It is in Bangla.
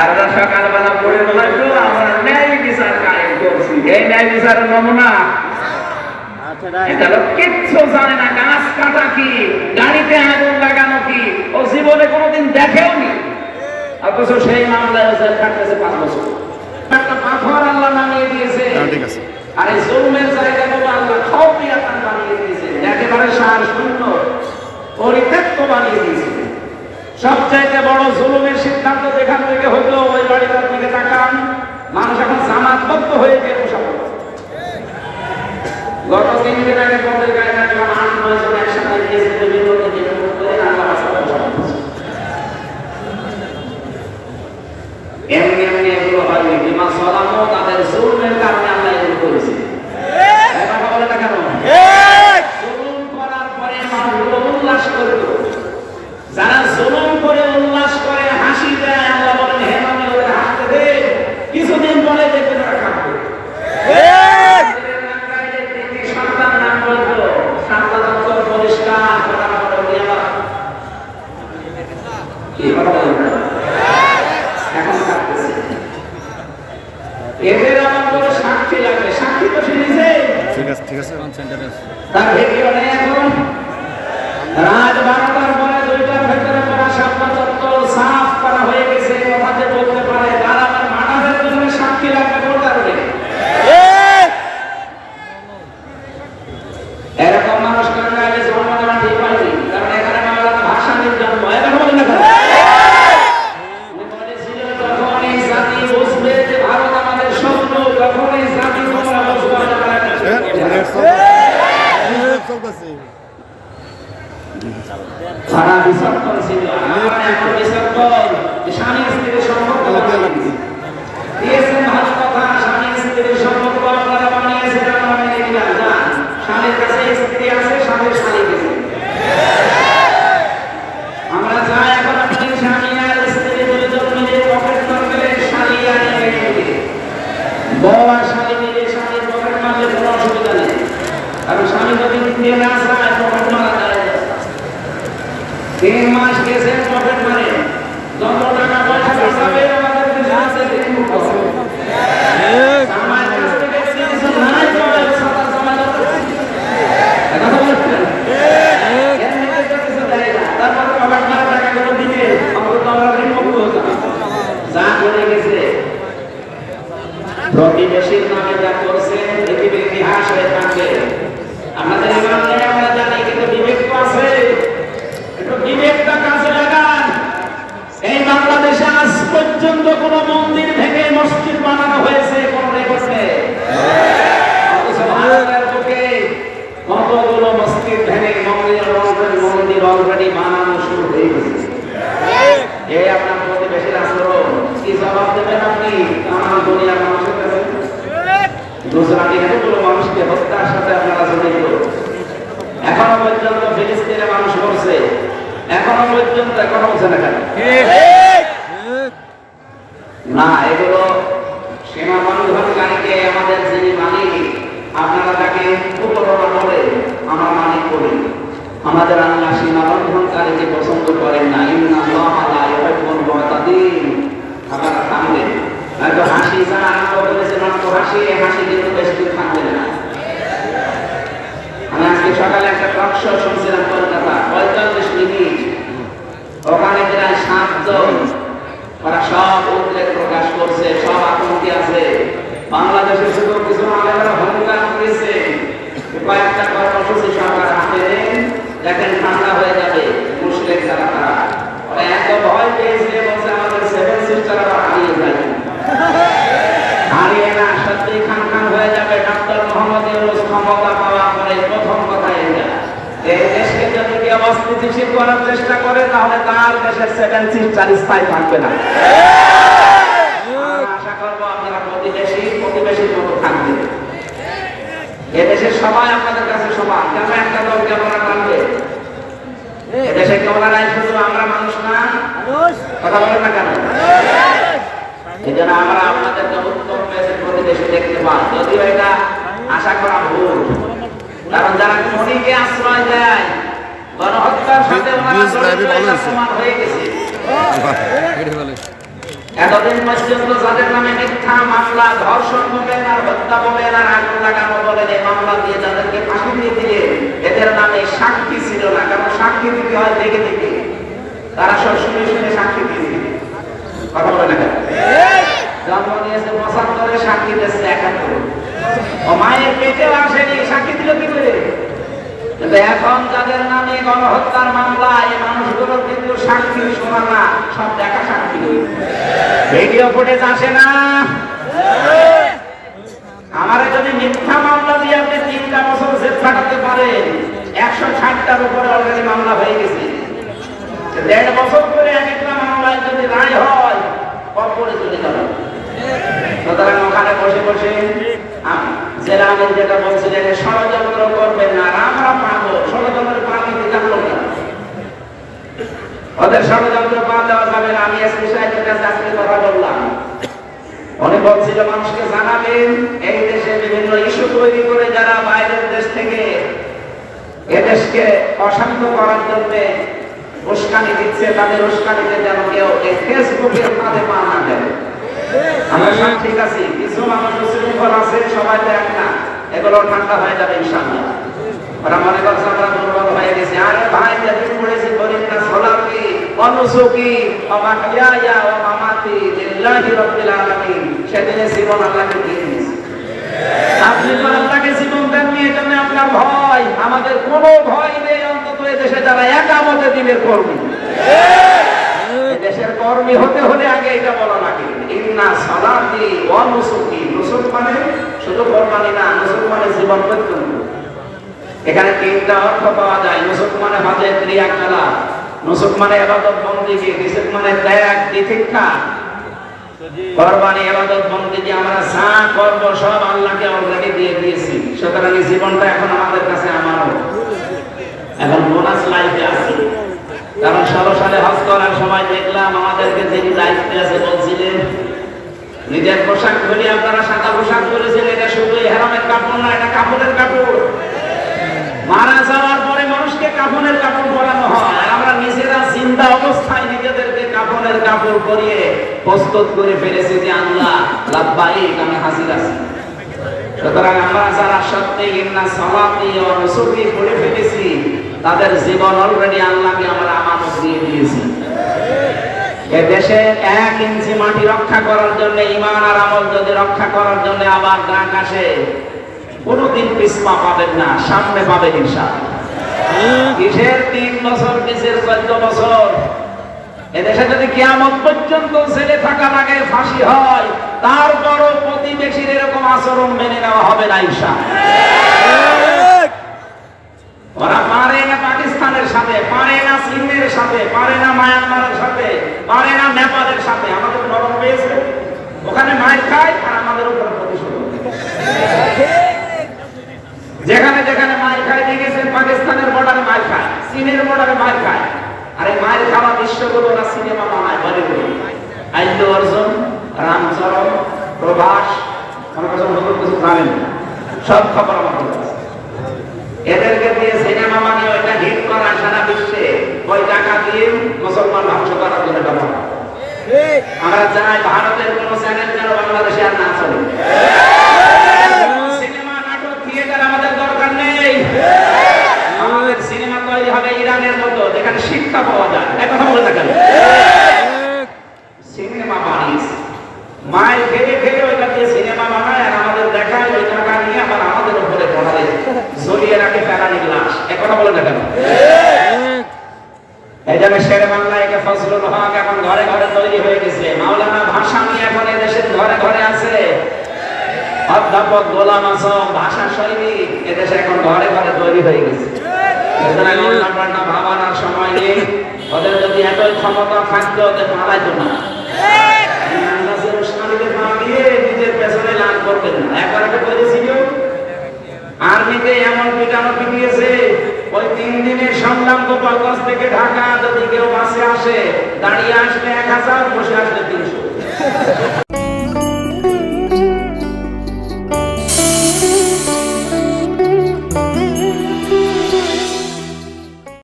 আর ওরা সকালবেলা পড়ে বলাইতো আমরা ন্যায় বিচার কায়েম করছি। এই ন্যায় বিচারের নমুনা? এটা লোক কিচ্ছু জানে না গাছ কাটা কি গাড়িতে আগুন লাগানো কি ও জীবনে কোনোদিন দেখেও নি অথচ সেই মামলায় জেল খাটতেছে পাঁচ বছর। একটা পাথর আল্লাহ নামিয়ে দিয়েছে। হ্যাঁ, ঠিক আছে। আর এই জুলমের জায়গাগুলো আল্লাহ বানিয়ে দিয়েছে। একেবারে সার শূন্য পরিত্যক্ত বানিয়ে দিয়েছে। সবচাইতে বড় জুলুমের সিদ্ধান্ত যেখান থেকে হইল ওই বাড়িটার দিকে তাকান। মানুষ এখন জামাতবদ্ধ হয়ে গিয়ে বসাবো গত তিন দিন আগে পদের গায়ে দেখলাম আট নয় জন একসাথে গিয়েছে বিভিন্ন। এমনি এমনি এগুলো হয়নি। বিমা সলামও তাদের জুলুমের কারণে আল্লাহ এগুলো করেছে। কথা বলে না কেন? জুলুম করার পরে মানুষগুলো উল্লাস করতো যারা জুলুম করে উল্লাস করে হাসি দেয় আল্লাহ বলেন হে আমি ওদের হাসতে দে কিছুদিন পরে দেখবেন ওরা কাঁদবে সন্তান নাম বলতো সন্তান অন্তর পরিষ্কার করার পরে উনি আবার কি কথা বলেন এখন কাঁদতেছে এদের আমার কোনো সাক্ষী লাগবে? সাক্ষী তো সে নিজেই। ঠিক আছে ঠিক আছে। তার ভিডিও নেই এখন রাত বারোটার পরে দুইটার ভেতরে করা সাপলা চত্বর সাফ করা হয়ে গেছে এই কথাতে বলতে পারে তারা আমার মানবের জন্য সাক্ষী লাগবে বলতে পারবে এরকম মানুষ কারণে আগে জন্ম নেওয়া ঠিক হয়নি কারণ এখানে মামলাটা ভাষা জন্ম এটা বলি না কেন? উনি বলেছিল, যখন এই জাতি বুঝবে যে ভারত আমাদের শত্রু, তখন এই জাতি তোমরা বুঝবে আমরা একটা শত্রু। সারা বিসর্জন ছিল আমার এখন বিসর্জন যে স্বামী স্ত্রীর সম্পর্ক বানিয়েছে। দিয়েছেন ভালো কথা স্বামী স্ত্রীর সম্পর্ক আপনারা বানিয়েছেন আমরা মেনে নিলাম না স্বামীর কাছে স্ত্রী আছে স্বামীর শালী গেছে আমরা চাই এখন আপনি স্বামী আর স্ত্রী দুজন মিলে পকেট মারবে শালী আর মেয়ে বউ আর স্বামী মিলে স্বামীর পকেট মারলে কোনো অসুবিধা নেই কারণ স্বামী যদি দিয়ে না চায় পকেট মারা যায় তিন মাস গেছে পকেট মারে যত টাকা পয়সা হিসাবে আমাদের দেশে আছে তিন মুখ আছে। জামাই কাছ থেকে কিছু নাই তো সাদা জামাই যত- এটা তো বলছেন। এমনিতে তো কিছু দেয় না। তারপর পকেট মারা টাকাগুলো দিবে, আমরা তো আমরা ঋণমুক্ত হতাম। যা করে গেছে প্রতিবেশীর নামে যা করছে, পৃথিবীর ইতিহাস হয়ে থাকবে। আমাদের আমরা জানি, কিন্তু বিবেক তো আছে। একটু বিবেকটা কাজে লাগান। এই বাংলাদেশে আজ পর্যন্ত কোন মন্দির ভেঙে মসজিদ বানানো হয়েছে, কোন রেকর্ড। কতগুলো মসজিদ ভেঙে মন্দির অলরেডি বানানো শুরু হয়ে গেছে এই আপনার প্রতিবেশীর আচরণ কি জবাব দেবেন আপনি আমার দুনিয়ার মানুষের কাছে গুজরাটি এতগুলো মানুষকে হত্যার সাথে আপনারা জড়িত এখনও পর্যন্ত ফিলিস্তিনে করছে এখনও পর্যন্ত এখনও হচ্ছে না কেন? না এগুলো সীমা বন্ধনকারীকে আমাদের যিনি মালিক আপনারা তাকে উপলব্ধ করে আমরা মালিক করি আমাদের আল্লাহ সীমা বন্ধনকারীকে পছন্দ করেন না ইন্নাল্লাহ লা ইউহিব্বুল মুতাদিন আপনারা থামবেন হয়তো হাসি যা আরম্ভ করেছে মাত্র হাসি এই হাসি কিন্তু বেশি দিন থাকবে না আমি আজকে সকালে একটা টক শো শুনছিলাম কলকাতা পঁয়তাল্লিশ মিনিট ওখানে প্রায় সাতজন ওরা সব উদ্বেগ প্রকাশ করছে সব আতঙ্কে আছে বাংলাদেশে শুধু কিছু আলেমেরা হুঙ্কার করেছে কয়েকটা কর্মসূচি সরকার হাতে নেন দেখেন, ঠান্ডা হয়ে যাবে মুসলিম যারা। তারা ওরা এত ভয় পেয়েছে, বলছে আমাদের সেভেন সিস্টাররা হারিয়ে যাবে। হারিয়ে না, সত্যি খান খান হয়ে যাবে। ডক্টর মোহাম্মদ ইউনুস ক্ষমতা পাওয়ার পরে প্রথম কথা এটা এই দেশকে যদি কেউ অস্থিতিশীল করার চেষ্টা করে, তাহলে তার দেশের সেভেন সিস্টার স্থায়ী থাকবে না আর আশা করব আপনারা প্রতিবেশী প্রতিবেশীর মতো থাকবেন এদেশের সবাই আপনাদের কাছে সমান। কেন একটা দল কেমন টানবে? এদেশে কেমন নাই শুধু আমরা মানুষ না। কথা বলেন না কেন? এই জন্য আমরা আপনাদেরকে উত্তম মেসেজ প্রতিবেশী দেখতে পাই। যদিও এটা আশা করা ভুল। কারণ যারা খনিকে আশ্রয় দেয় গণহত্যার সাথে ওনারা নিউজ জড়িত, এটা হয়েছে। হয়ে গেছে। এতদিন পর্যন্ত যাদের নামে মিথ্যা মামলা, ধর্ষণ বলেন আর হত্যা বলেন আর আগুন লাগানো বলেন এই মামলা দিয়ে যাদেরকে ফাঁসি দিয়ে দিয়ে এদের নামে সাক্ষী ছিল না, কারণ সাক্ষী দিতে হয় দেখে দেখে। তারা সব শুনে শুনে সাক্ষী দিয়ে দিবে। কথা বলে না জন্ম নিয়েছে পঁচাত্তরে, সাক্ষী দিয়েছে একাত্তরে। ও মায়ের পেটেও আসেনি, সাক্ষী দিল কি করে? কিন্তু এখন যাদের নামে গণহত্যার মামলা, এই মানুষগুলো কিন্তু সাক্ষী শোনা না, সব দেখা সাক্ষী। ভিডিও ফুটেজ আসে না। আমারে যদি মিথ্যা মামলা দিয়ে আপনি তিনটা বছর খাটাতে পারেন, একশো ষাটটার উপরে অলরেডি মামলা হয়ে গেছে। দেড় বছর করে এক একটা মামলায় যদি রায় হয় করে চলে যাবে সুতরাং ওখানে বসে বসে জেলা যেটা বলছিলেন, ষড়যন্ত্র করবেন না আর আমরা পাবো ষড়যন্ত্রের পানি জানলো না ওদের ষড়যন্ত্র পা দেওয়া যাবে না। আমি এসপি সাহেবের কাছে আজকে কথা বললাম। উনি বলছিল মানুষকে জানাবেন, এই দেশে বিভিন্ন ইস্যু তৈরি করে যারা বাইরের দেশ থেকে এদেশকে অশান্ত করার জন্য উস্কানি দিচ্ছে, তাদের উস্কানিতে যেন কেউ এই ফেসবুকের ফাঁদে পা না দেয়। আমরা সব ঠিক আছি, কিছু মানুষ উশৃঙ্খল আছে, সবাই তো না। এগুলো ঠান্ডা হয়ে যাবে ইনশাআল্লাহ। ওরা মনে করছে আমরা দুর্বল হয়ে গেছি। আরে ভাই, যেদিন পড়েছি বলিন না সোলাকি অনুসুকি অমাহিয়া ও মামাতি, লিল্লাহি রাব্বিল আলামিন। সেদিনে জীবন আল্লাহকে দিয়ে আপনি তো আল্লাহকে জীবন দেননি এই জন্য আপনার ভয়। আমাদের কোনো ভয় নেই, অন্তত এই দেশে যারা একামতে দিনের কর্মী। দেশের কর্মী হতে হলে আগে এটা বলা লাগে। ইন্না সালাতি ওয়া নুসুকি নুসুক মানে শুধু কোরবানি না নুসুক মানে জীবন পর্যন্ত। এখানে তিনটা অর্থ পাওয়া যায়। নুসুক মানে হজে ক্রিয়াকলা নুসুক মানে ইবাদত বন্দেগী মানে ত্যাগ তিতিক্ষা কোরবানি ইবাদত বন্দেগী আমরা যা করব সব আল্লাহকে অলরেডি দিয়ে দিয়েছি। সুতরাং জীবনটা এখন আমাদের কাছে আমারও এখন বোনাস লাইফে আছি। কারণ ষোলো সালে হজ করার সময় দেখলাম আমাদেরকে যিনি দায়িত্বে আছে বলছিলেন, নিজের পোশাক ধরে আপনারা সাদা পোশাক পরেছেন, এটা শুধু হেরামের কাপড় না, এটা কাপড়ের কাপড়। মারা যাওয়ার পরে মানুষকে কাপড়ের কাপড় পরানো হয়। আমরা নিজেরা চিন্তা অবস্থায় নিজেদেরকে কাপড়ের কাপড় পরিয়ে প্রস্তুত করে ফেলেছি যে আল্লাহ লাভবাহিক আমি হাজির আছি। সুতরাং আমরা যারা সত্যি ইন্না সালাতি ও রসুলি পড়ে ফেলেছি তাদের জীবন অলরেডি আল্লাহকে আমরা আমানত দিয়ে দিয়েছি। এ দেশের এক ইঞ্চি মাটি রক্ষা করার জন্য ইমান আর আমল যদি রক্ষা করার জন্য আবার ডাক আসে কোনোদিন পিছপা পাবেন না সামনে পাবেন ইনশাআল্লাহ। কিসের তিন বছর কিসের চোদ্দ বছর এদেশে যদি কিয়ামত পর্যন্ত ছেলে থাকা লাগে ফাঁসি হয় তারপরও প্রতিবেশীর এরকম আচরণ মেনে নেওয়া হবে না ঈশা। ওরা পারে না পাকিস্তানের সাথে পারে না চীনের সাথে পারে না মায়ানমারের সাথে পারে না নেপালের সাথে আমাদের নরম পেয়েছে। ওখানে মায়ের খায় আর আমাদের উপর প্রতিশোধ। যেখানে যেখানে মায়ের খায় দেখেছেন পাকিস্তানের বর্ডারে মায়ের খায় চীনের বর্ডারে মায়ের খায়। আর মায়ের খাওয়া দৃশ্যগুলো ওরা সিনেমা বানায় বলিউড আইল্লু অর্জুন রামচরণ প্রভাস সব খবর এদেরকে দিয়ে সিনেমা বানিয়ে ওইটা হিট করা সারা বিশ্বে। ওই টাকা দিয়ে মুসলমান ধ্বংস করার জন্য ব্যবহার আমরা চাই ভারতের কোন চ্যানেল যেন বাংলাদেশে আর না চলে সিনেমা নাটক থিয়েটার আমাদের দরকার নেই আমাদের সিনেমা তৈরি হবে ইরানের মতো যেখানে শিক্ষা পাওয়া যায়। কথা বলে থাকেন। সিনেমা বানিয়েছে। মায়ের খেয়ে খেয়ে ওইটা দিয়ে সিনেমা বানায় আর আমাদের দেখায় ওই টাকা নিয়ে আবার আমাদের উপরে পড়ালে জড়িয়ে রাখে ফেরানি লাশ। কথা বলে থাকেন। এই শেরে বাংলা একে ফজলুল হক এখন ঘরে ঘরে তৈরি হয়ে গেছে। মাওলানা এখন ঘরে ঘরে আছে। অধ্যাপক গোলাম আজম, ভাষা শৈলী এদেশে এখন ঘরে ঘরে তৈরি হয়ে গেছে। ভাবানোর সময় নেই। ওদের যদি এতই ক্ষমতা থাকতো, ওদের পালাইতো না। না। একবার একটা করেছিল আর্মিতে এমন পিটানো পিটিয়েছে, ওই তিন দিনের সংগ্রাম গোপালগঞ্জ থেকে ঢাকা যদি কেউ বাসে আসে, দাঁড়িয়ে আসলে এক হাজার, বসে আসলে তিনশো।